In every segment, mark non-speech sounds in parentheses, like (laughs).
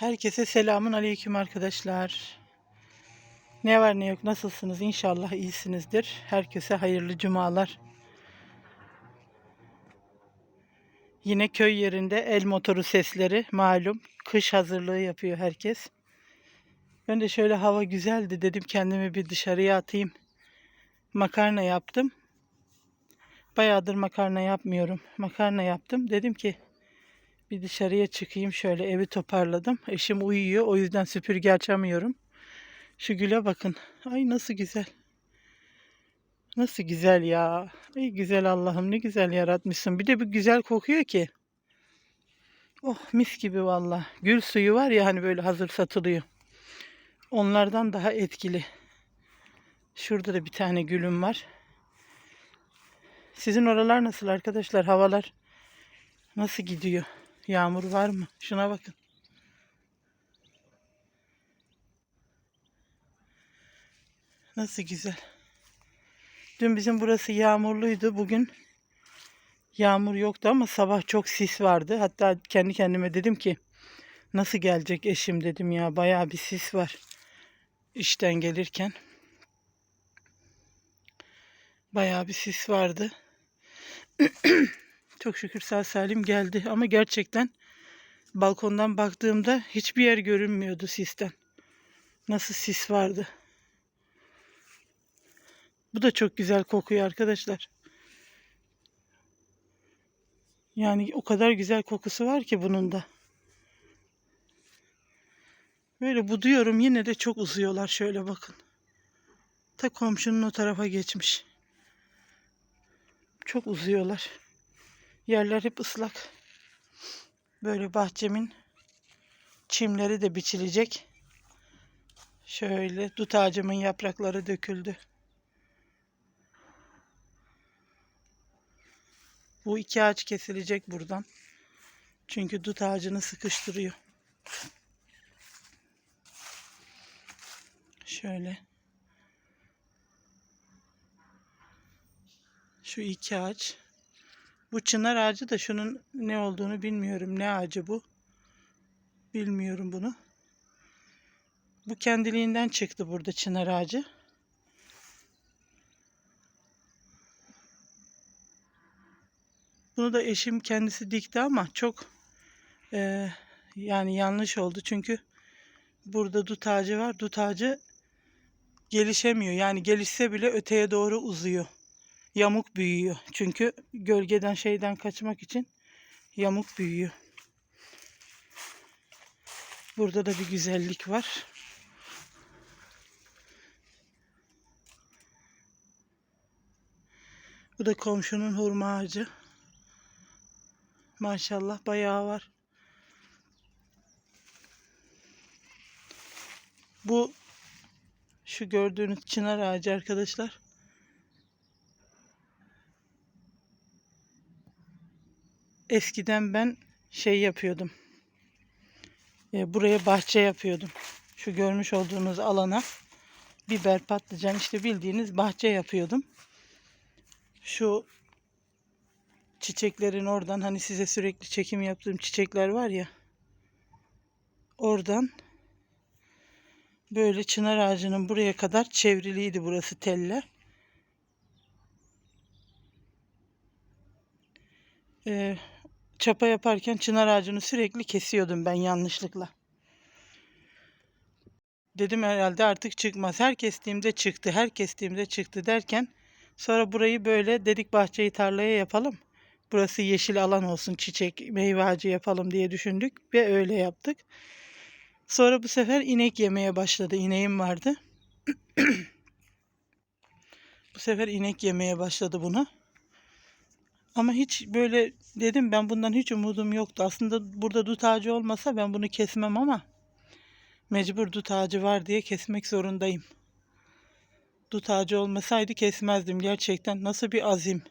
Herkese selamun aleyküm arkadaşlar. Ne var ne yok nasılsınız? İnşallah iyisinizdir. Herkese hayırlı cumalar. Yine köy yerinde el motoru sesleri malum. Kış hazırlığı yapıyor herkes. Ben de şöyle hava güzeldi dedim kendimi bir dışarıya atayım. Makarna yaptım. Bayağıdır makarna yapmıyorum. Makarna yaptım. Dedim ki bir dışarıya çıkayım şöyle evi toparladım. Eşim uyuyor o yüzden süpürge açamıyorum. Şu güle bakın. Ay nasıl güzel. Nasıl güzel ya. Ay güzel Allah'ım ne güzel yaratmışsın. Bir de bir güzel kokuyor ki. Oh mis gibi valla. Gül suyu var ya hani böyle hazır satılıyor. Onlardan daha etkili. Şurada da bir tane gülüm var. Sizin oralar nasıl arkadaşlar? Havalar nasıl gidiyor? Yağmur var mı? Şuna bakın. Nasıl güzel. Dün bizim burası yağmurluydu. Bugün yağmur yoktu ama sabah çok sis vardı. Hatta kendi kendime dedim ki nasıl gelecek eşim dedim ya. Bayağı bir sis var. İşten gelirken. Bayağı bir sis vardı. (clears throat) Çok şükür sağ salim geldi ama gerçekten balkondan baktığımda hiçbir yer görünmüyordu sisten. Nasıl sis vardı. Bu da çok güzel kokuyor arkadaşlar. Yani o kadar güzel kokusu var ki bunun da. Böyle buduyorum yine de çok uzuyorlar şöyle bakın. Ta komşunun o tarafa geçmiş. Çok uzuyorlar. Yerler hep ıslak. Böyle bahçemin çimleri de biçilecek. Şöyle dut ağacımın yaprakları döküldü. Bu iki ağaç kesilecek buradan. Çünkü dut ağacını sıkıştırıyor. Şöyle. Şu iki ağaç. Bu çınar ağacı da şunun ne olduğunu bilmiyorum. Ne ağacı bu? Bilmiyorum bunu. Bu kendiliğinden çıktı burada çınar ağacı. Bunu da eşim kendisi dikti ama çok e, yani yanlış oldu. Çünkü burada dut ağacı var. Dut ağacı gelişemiyor. Yani gelişse bile öteye doğru uzuyor yamuk büyüyor. Çünkü gölgeden şeyden kaçmak için yamuk büyüyor. Burada da bir güzellik var. Bu da komşunun hurma ağacı. Maşallah bayağı var. Bu şu gördüğünüz çınar ağacı arkadaşlar. Eskiden ben şey yapıyordum. E, buraya bahçe yapıyordum. Şu görmüş olduğunuz alana biber, patlıcan işte bildiğiniz bahçe yapıyordum. Şu çiçeklerin oradan hani size sürekli çekim yaptığım çiçekler var ya. Oradan böyle çınar ağacının buraya kadar çevriliydi burası telle. Ee, çapa yaparken çınar ağacını sürekli kesiyordum ben yanlışlıkla. Dedim herhalde artık çıkmaz. Her kestiğimde çıktı, her kestiğimde çıktı derken sonra burayı böyle dedik bahçeyi tarlaya yapalım. Burası yeşil alan olsun, çiçek, meyve ağacı yapalım diye düşündük ve öyle yaptık. Sonra bu sefer inek yemeye başladı. İneğim vardı. (clears throat) bu sefer inek yemeye başladı bunu. Ama hiç böyle dedim ben bundan hiç umudum yoktu. Aslında burada dut ağacı olmasa ben bunu kesmem ama mecbur dut ağacı var diye kesmek zorundayım. Dut ağacı olmasaydı kesmezdim gerçekten. Nasıl bir azim.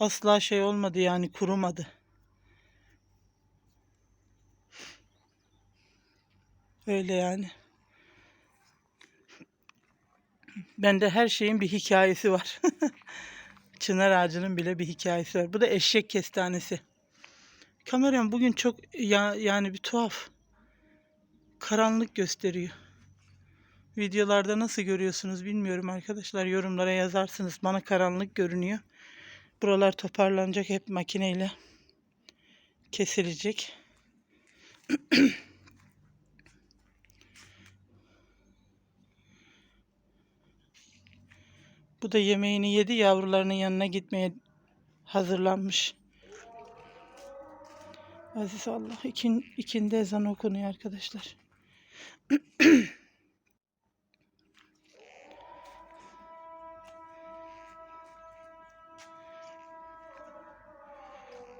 Asla şey olmadı yani kurumadı. Öyle yani. Bende her şeyin bir hikayesi var. (laughs) Çınar ağacının bile bir hikayesi var. Bu da eşek kestanesi. Kameram bugün çok ya, yani bir tuhaf. karanlık gösteriyor. Videolarda nasıl görüyorsunuz bilmiyorum arkadaşlar. Yorumlara yazarsınız. Bana karanlık görünüyor. Buralar toparlanacak hep makineyle kesilecek. (clears throat) Bu da yemeğini yedi. Yavrularının yanına gitmeye hazırlanmış. Aziz Allah. İkin, ikindi ezan okunuyor arkadaşlar. (clears throat)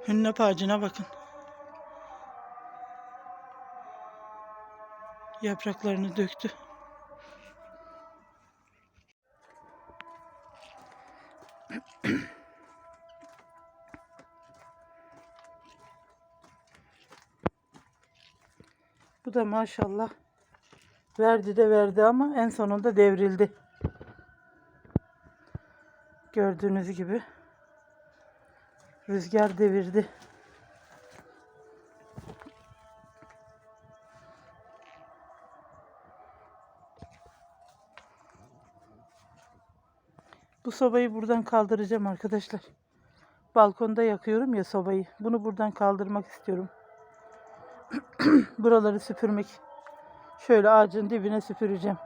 Hünnep ağacına bakın. Yapraklarını döktü. Bu da maşallah verdi de verdi ama en sonunda devrildi. Gördüğünüz gibi rüzgar devirdi. Bu sobayı buradan kaldıracağım arkadaşlar. Balkonda yakıyorum ya sobayı. Bunu buradan kaldırmak istiyorum. Buraları süpürmek. Şöyle ağacın dibine süpüreceğim.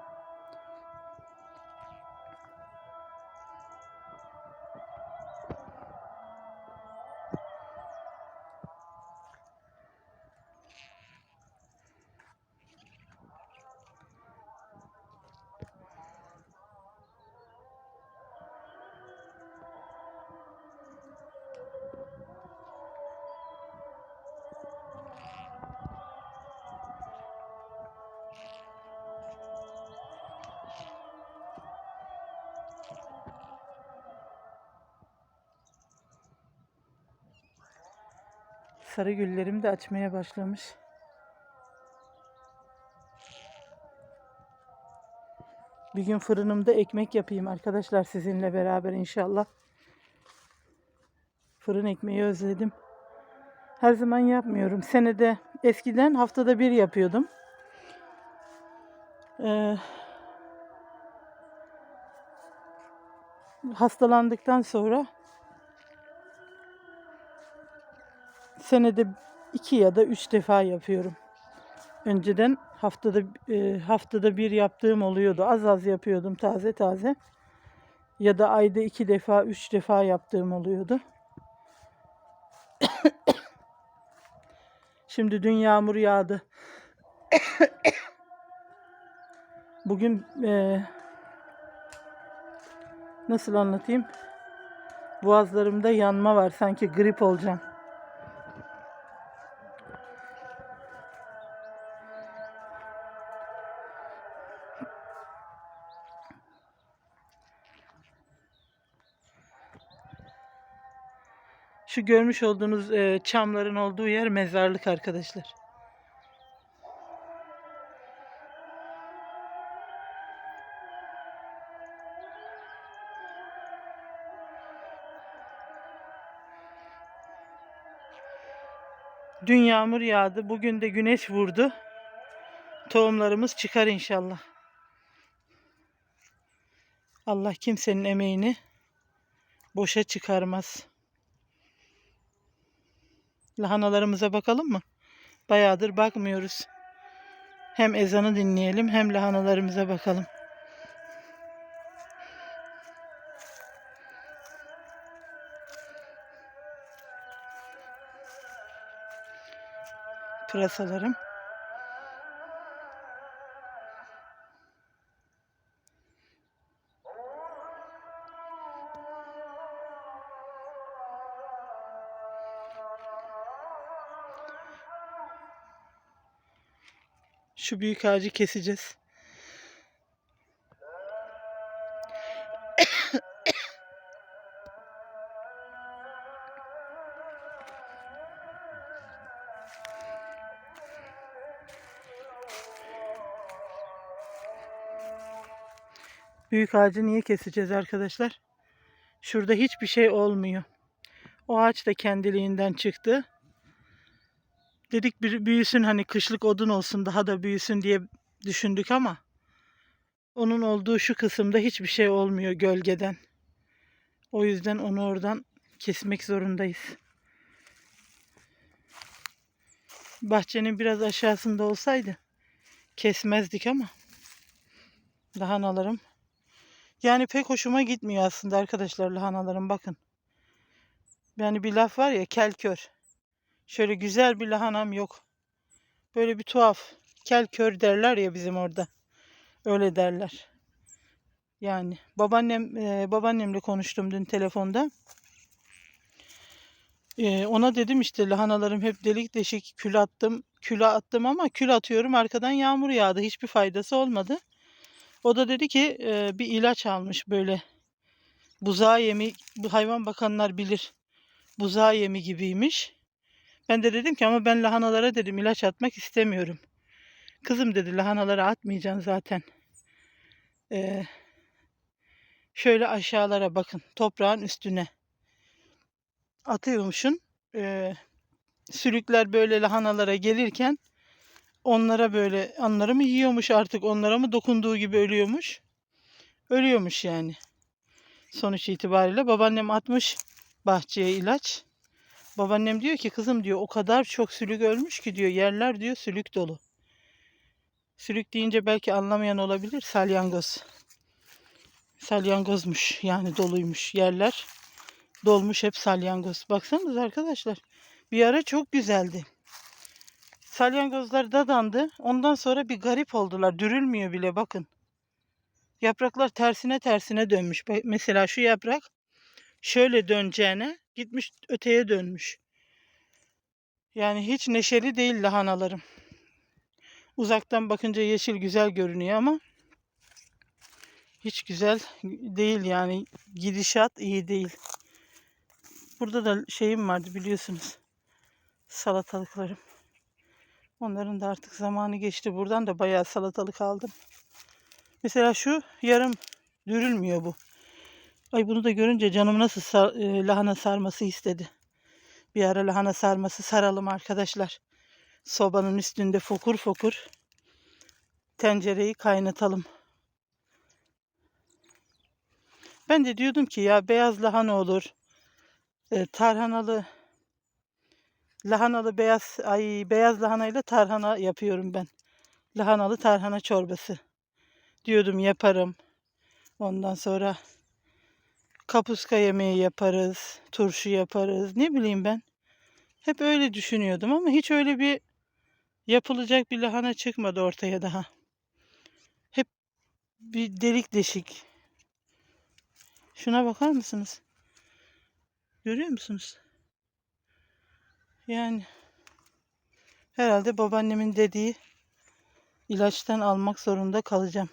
Sarı güllerim de açmaya başlamış. Bir gün fırınımda ekmek yapayım arkadaşlar sizinle beraber inşallah. Fırın ekmeği özledim. Her zaman yapmıyorum. Senede eskiden haftada bir yapıyordum. Ee, hastalandıktan sonra senede iki ya da üç defa yapıyorum. Önceden haftada e, haftada bir yaptığım oluyordu. Az az yapıyordum taze taze. Ya da ayda iki defa, üç defa yaptığım oluyordu. (coughs) Şimdi dün yağmur yağdı. (coughs) Bugün e, nasıl anlatayım? Boğazlarımda yanma var. Sanki grip olacağım. Şu görmüş olduğunuz e, çamların olduğu yer mezarlık arkadaşlar. Dün yağmur yağdı. Bugün de güneş vurdu. Tohumlarımız çıkar inşallah. Allah kimsenin emeğini boşa çıkarmaz. Lahanalarımıza bakalım mı? Bayağıdır bakmıyoruz. Hem ezanı dinleyelim hem lahanalarımıza bakalım. Pırasalarım. Şu büyük ağacı keseceğiz. (coughs) Büyük ağacı niye keseceğiz arkadaşlar? Şurada hiçbir şey olmuyor. O ağaç da kendiliğinden çıktı. Dedik bir büyüsün hani kışlık odun olsun daha da büyüsün diye düşündük ama onun olduğu şu kısımda hiçbir şey olmuyor gölgeden. O yüzden onu oradan kesmek zorundayız. Bahçenin biraz aşağısında olsaydı kesmezdik ama lahanalarım yani pek hoşuma gitmiyor aslında arkadaşlar lahanalarım bakın. Yani bir laf var ya kel kör. Şöyle güzel bir lahanam yok. Böyle bir tuhaf. Kel kör derler ya bizim orada. Öyle derler. Yani babaannem e, babaannemle konuştum dün telefonda. E, ona dedim işte lahanalarım hep delik deşik kül attım. Kül attım ama kül atıyorum arkadan yağmur yağdı. Hiçbir faydası olmadı. O da dedi ki e, bir ilaç almış böyle buzağı yemi hayvan bakanlar bilir. Buzağı yemi gibiymiş. Ben de dedim ki ama ben lahanalara dedim ilaç atmak istemiyorum. Kızım dedi lahanalara atmayacaksın zaten. Ee, şöyle aşağılara bakın toprağın üstüne atıyormuşsun. Ee, sülükler böyle lahanalara gelirken onlara böyle onları mı yiyormuş artık onlara mı dokunduğu gibi ölüyormuş. Ölüyormuş yani. Sonuç itibariyle babaannem atmış bahçeye ilaç. Babaannem diyor ki kızım diyor o kadar çok sülük ölmüş ki diyor yerler diyor sülük dolu. Sülük deyince belki anlamayan olabilir salyangoz. Salyangozmuş yani doluymuş yerler. Dolmuş hep salyangoz. Baksanız arkadaşlar bir ara çok güzeldi. Salyangozlar dadandı. Ondan sonra bir garip oldular. Dürülmüyor bile bakın. Yapraklar tersine tersine dönmüş. Mesela şu yaprak şöyle döneceğine gitmiş öteye dönmüş. Yani hiç neşeli değil lahanalarım. Uzaktan bakınca yeşil güzel görünüyor ama hiç güzel değil yani gidişat iyi değil. Burada da şeyim vardı biliyorsunuz. Salatalıklarım. Onların da artık zamanı geçti. Buradan da bayağı salatalık aldım. Mesela şu yarım dürülmüyor bu. Ay bunu da görünce canım nasıl sar, e, lahana sarması istedi. Bir ara lahana sarması saralım arkadaşlar. Sobanın üstünde fokur fokur tencereyi kaynatalım. Ben de diyordum ki ya beyaz lahana olur. E, tarhanalı lahanalı beyaz ay beyaz lahanayla tarhana yapıyorum ben. Lahanalı tarhana çorbası. Diyordum yaparım. Ondan sonra kapuska yemeği yaparız, turşu yaparız. Ne bileyim ben. Hep öyle düşünüyordum ama hiç öyle bir yapılacak bir lahana çıkmadı ortaya daha. Hep bir delik deşik. Şuna bakar mısınız? Görüyor musunuz? Yani herhalde babaannemin dediği ilaçtan almak zorunda kalacağım.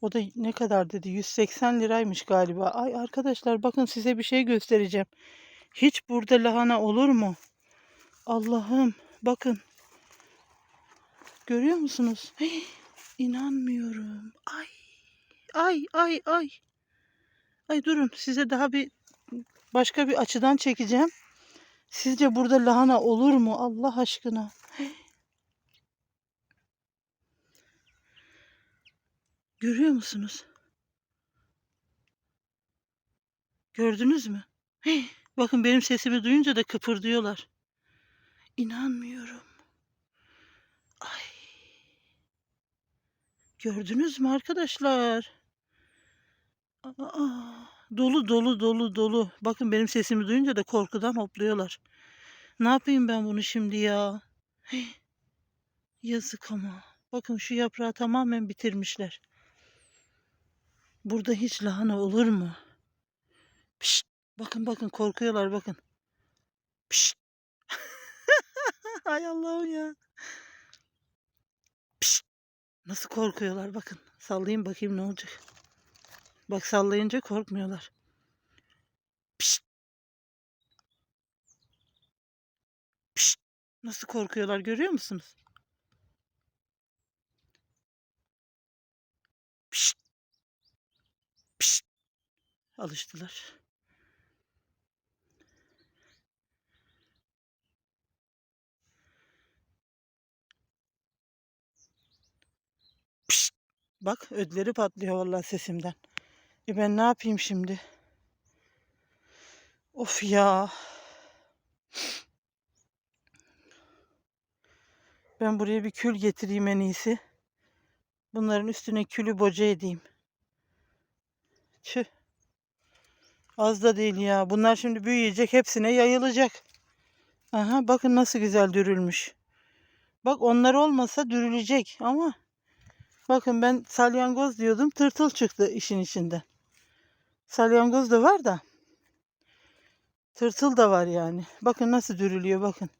O da ne kadar dedi? 180 liraymış galiba. Ay arkadaşlar bakın size bir şey göstereceğim. Hiç burada lahana olur mu? Allah'ım bakın. Görüyor musunuz? Hey, inanmıyorum. Ay. Ay ay ay. Ay durun size daha bir başka bir açıdan çekeceğim. Sizce burada lahana olur mu Allah aşkına? Görüyor musunuz? Gördünüz mü? Hey, bakın benim sesimi duyunca da kıpırdıyorlar. İnanmıyorum. Ay. Gördünüz mü arkadaşlar? Aa, dolu dolu dolu dolu. Bakın benim sesimi duyunca da korkudan hopluyorlar. Ne yapayım ben bunu şimdi ya? Hey, yazık ama. Bakın şu yaprağı tamamen bitirmişler. Burada hiç lahana olur mu? Pişt, bakın bakın korkuyorlar bakın. Pişt. (laughs) Hay Allah'ım ya. Pişt. Nasıl korkuyorlar bakın. Sallayayım bakayım ne olacak. Bak sallayınca korkmuyorlar. Pişt. Pişt. Nasıl korkuyorlar görüyor musunuz? alıştılar. Pişt, bak ödleri patlıyor vallahi sesimden. E ben ne yapayım şimdi? Of ya. Ben buraya bir kül getireyim en iyisi. Bunların üstüne külü boca edeyim. Tüh. Az da değil ya. Bunlar şimdi büyüyecek. Hepsine yayılacak. Aha bakın nasıl güzel dürülmüş. Bak onlar olmasa dürülecek ama bakın ben salyangoz diyordum. Tırtıl çıktı işin içinden. Salyangoz da var da tırtıl da var yani. Bakın nasıl dürülüyor bakın.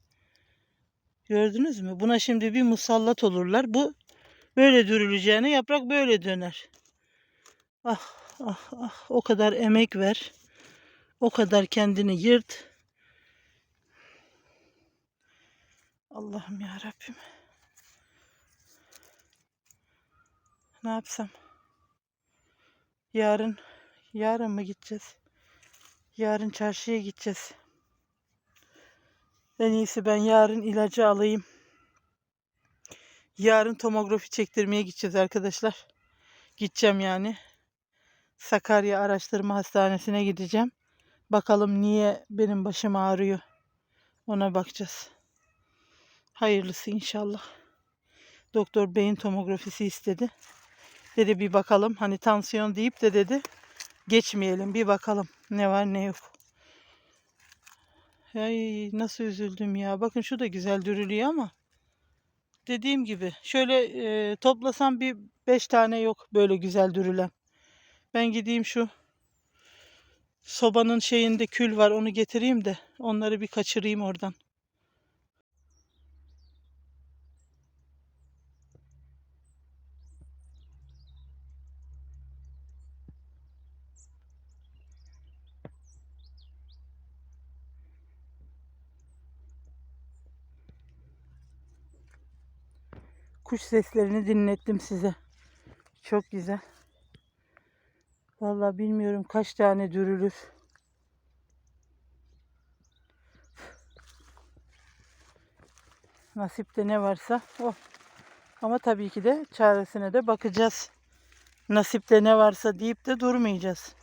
Gördünüz mü? Buna şimdi bir musallat olurlar. Bu böyle dürüleceğine yaprak böyle döner. Ah ah ah o kadar emek ver. O kadar kendini yırt. Allah'ım ya Rabbim. Ne yapsam? Yarın yarın mı gideceğiz? Yarın çarşıya gideceğiz. En iyisi ben yarın ilacı alayım. Yarın tomografi çektirmeye gideceğiz arkadaşlar. Gideceğim yani. Sakarya Araştırma Hastanesi'ne gideceğim. Bakalım niye benim başım ağrıyor. Ona bakacağız. Hayırlısı inşallah. Doktor beyin tomografisi istedi. Dedi bir bakalım. Hani tansiyon deyip de dedi geçmeyelim bir bakalım ne var ne yok. Ay nasıl üzüldüm ya. Bakın şu da güzel dürülüyor ama dediğim gibi şöyle e, toplasam bir beş tane yok böyle güzel dürülen. Ben gideyim şu sobanın şeyinde kül var onu getireyim de onları bir kaçırayım oradan. Kuş seslerini dinlettim size. Çok güzel. Vallahi bilmiyorum kaç tane dürülür. Nasipte ne varsa o. Ama tabii ki de çaresine de bakacağız. Nasipte ne varsa deyip de durmayacağız.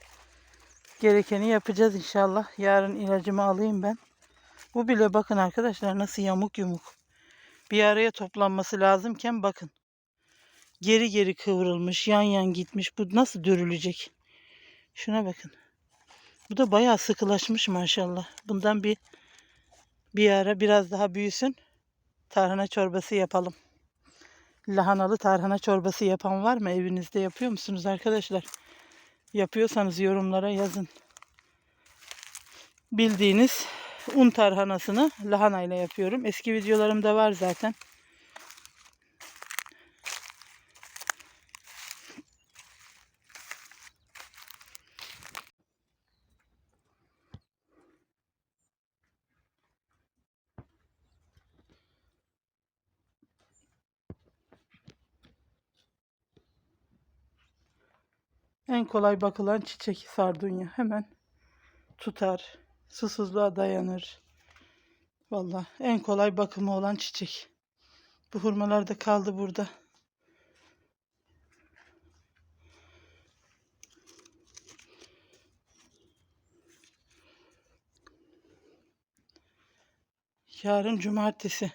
Gerekeni yapacağız inşallah. Yarın ilacımı alayım ben. Bu bile bakın arkadaşlar nasıl yamuk yumuk. Bir araya toplanması lazımken bakın. Geri geri kıvrılmış, yan yan gitmiş. Bu nasıl dörülecek? Şuna bakın. Bu da bayağı sıkılaşmış maşallah. Bundan bir bir ara biraz daha büyüsün. Tarhana çorbası yapalım. Lahanalı tarhana çorbası yapan var mı? Evinizde yapıyor musunuz arkadaşlar? Yapıyorsanız yorumlara yazın. Bildiğiniz un tarhanasını lahanayla yapıyorum. Eski videolarımda var zaten. En kolay bakılan çiçek sardunya. Hemen tutar. Susuzluğa dayanır. Vallahi en kolay bakımı olan çiçek. Bu hurmalar da kaldı burada. Yarın cumartesi.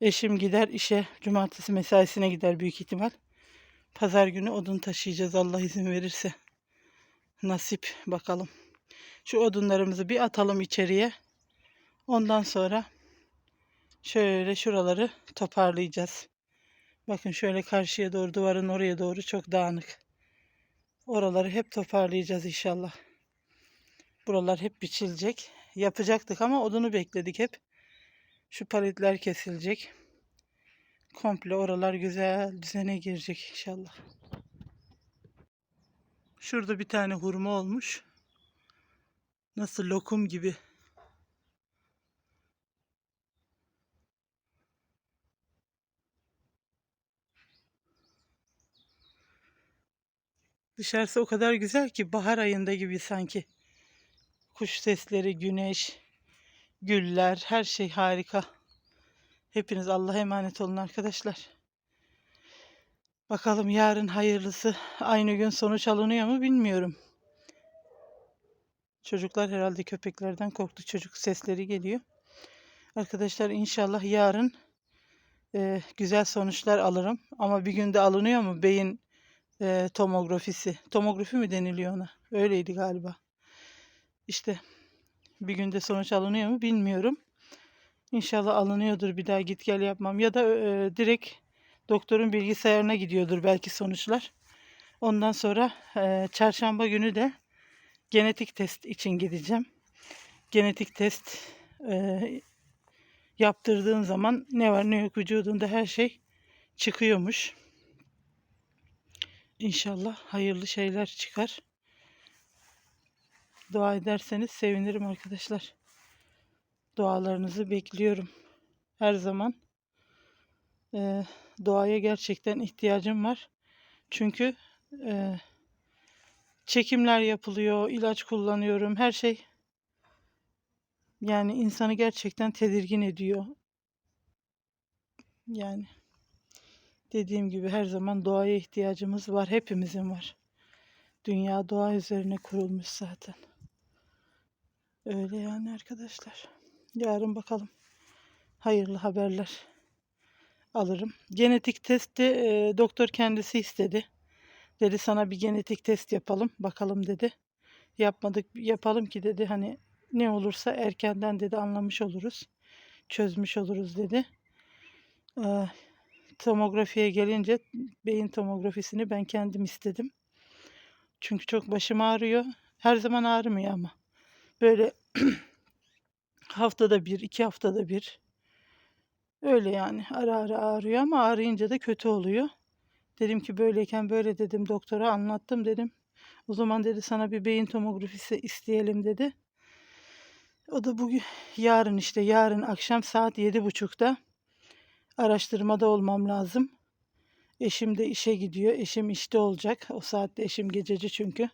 Eşim gider işe. Cumartesi mesaisine gider büyük ihtimal. Pazar günü odun taşıyacağız Allah izin verirse. Nasip bakalım. Şu odunlarımızı bir atalım içeriye. Ondan sonra şöyle şuraları toparlayacağız. Bakın şöyle karşıya doğru duvarın oraya doğru çok dağınık. Oraları hep toparlayacağız inşallah. Buralar hep biçilecek. Yapacaktık ama odunu bekledik hep. Şu palitler kesilecek. Komple oralar güzel düzene girecek inşallah. Şurada bir tane hurma olmuş. Nasıl lokum gibi. Dışarısı o kadar güzel ki bahar ayında gibi sanki. Kuş sesleri, güneş, güller, her şey harika. Hepiniz Allah'a emanet olun arkadaşlar. Bakalım yarın hayırlısı aynı gün sonuç alınıyor mu bilmiyorum. Çocuklar herhalde köpeklerden korktu. Çocuk sesleri geliyor. Arkadaşlar inşallah yarın e, güzel sonuçlar alırım. Ama bir günde alınıyor mu beyin e, tomografisi? Tomografi mi deniliyor ona? Öyleydi galiba. İşte bir günde sonuç alınıyor mu bilmiyorum. İnşallah alınıyordur bir daha git gel yapmam. Ya da e, direkt doktorun bilgisayarına gidiyordur belki sonuçlar. Ondan sonra e, çarşamba günü de genetik test için gideceğim. Genetik test e, yaptırdığın zaman ne var ne yok vücudunda her şey çıkıyormuş. İnşallah hayırlı şeyler çıkar. Dua ederseniz sevinirim arkadaşlar. Dualarınızı bekliyorum. Her zaman e, duaya gerçekten ihtiyacım var. Çünkü e, çekimler yapılıyor, ilaç kullanıyorum, her şey yani insanı gerçekten tedirgin ediyor. Yani dediğim gibi her zaman doğaya ihtiyacımız var. Hepimizin var. Dünya doğa üzerine kurulmuş zaten. Öyle yani arkadaşlar. Yarın bakalım. Hayırlı haberler alırım. Genetik testi e, doktor kendisi istedi. Dedi sana bir genetik test yapalım. Bakalım dedi. Yapmadık yapalım ki dedi. Hani ne olursa erkenden dedi anlamış oluruz. Çözmüş oluruz dedi. Ee, tomografiye gelince beyin tomografisini ben kendim istedim. Çünkü çok başım ağrıyor. Her zaman ağrımıyor ama. Böyle (clears throat) haftada bir, iki haftada bir. Öyle yani ara ara ağrıyor ama ağrıyınca da kötü oluyor. Dedim ki böyleyken böyle dedim doktora anlattım dedim. O zaman dedi sana bir beyin tomografisi isteyelim dedi. O da bugün yarın işte yarın akşam saat yedi buçukta araştırmada olmam lazım. Eşim de işe gidiyor. Eşim işte olacak. O saatte eşim gececi çünkü.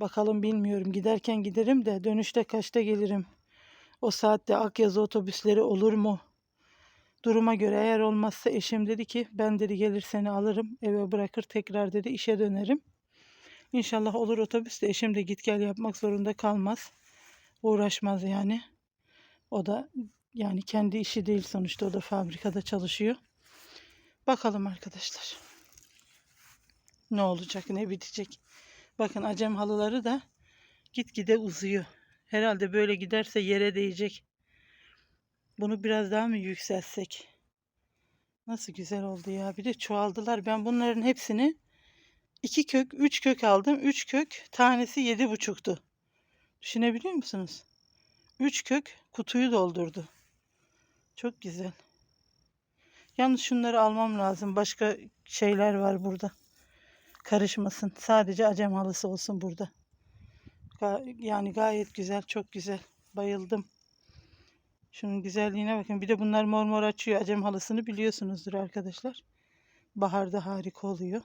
Bakalım bilmiyorum. Giderken giderim de dönüşte kaçta gelirim? O saatte Akyazı otobüsleri olur mu? Duruma göre eğer olmazsa eşim dedi ki ben dedi gelir seni alırım eve bırakır tekrar dedi işe dönerim. İnşallah olur otobüs de eşim de git gel yapmak zorunda kalmaz. Uğraşmaz yani. O da yani kendi işi değil sonuçta o da fabrikada çalışıyor. Bakalım arkadaşlar. Ne olacak ne bitecek. Bakın acem halıları da gitgide uzuyor. Herhalde böyle giderse yere değecek. Bunu biraz daha mı yükseltsek? Nasıl güzel oldu ya. Bir de çoğaldılar. Ben bunların hepsini iki kök, üç kök aldım. Üç kök tanesi yedi buçuktu. Düşünebiliyor musunuz? Üç kök kutuyu doldurdu. Çok güzel. Yalnız şunları almam lazım. Başka şeyler var burada. Karışmasın. Sadece acem halısı olsun burada. Yani gayet güzel. Çok güzel. Bayıldım. Şunun güzelliğine bakın. Bir de bunlar mor mor açıyor. Acem halısını biliyorsunuzdur arkadaşlar. Baharda harika oluyor.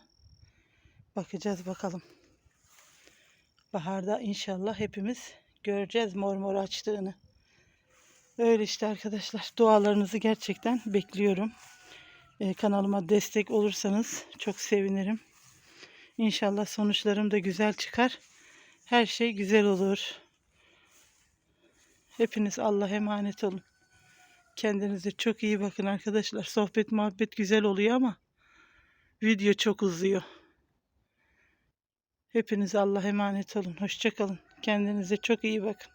Bakacağız bakalım. Baharda inşallah hepimiz göreceğiz mor mor açtığını. Öyle işte arkadaşlar. Dualarınızı gerçekten bekliyorum. Ee, kanalıma destek olursanız çok sevinirim. İnşallah sonuçlarım da güzel çıkar. Her şey güzel olur. Hepiniz Allah'a emanet olun. Kendinize çok iyi bakın arkadaşlar. Sohbet muhabbet güzel oluyor ama video çok uzuyor. Hepiniz Allah'a emanet olun. Hoşçakalın. Kendinize çok iyi bakın.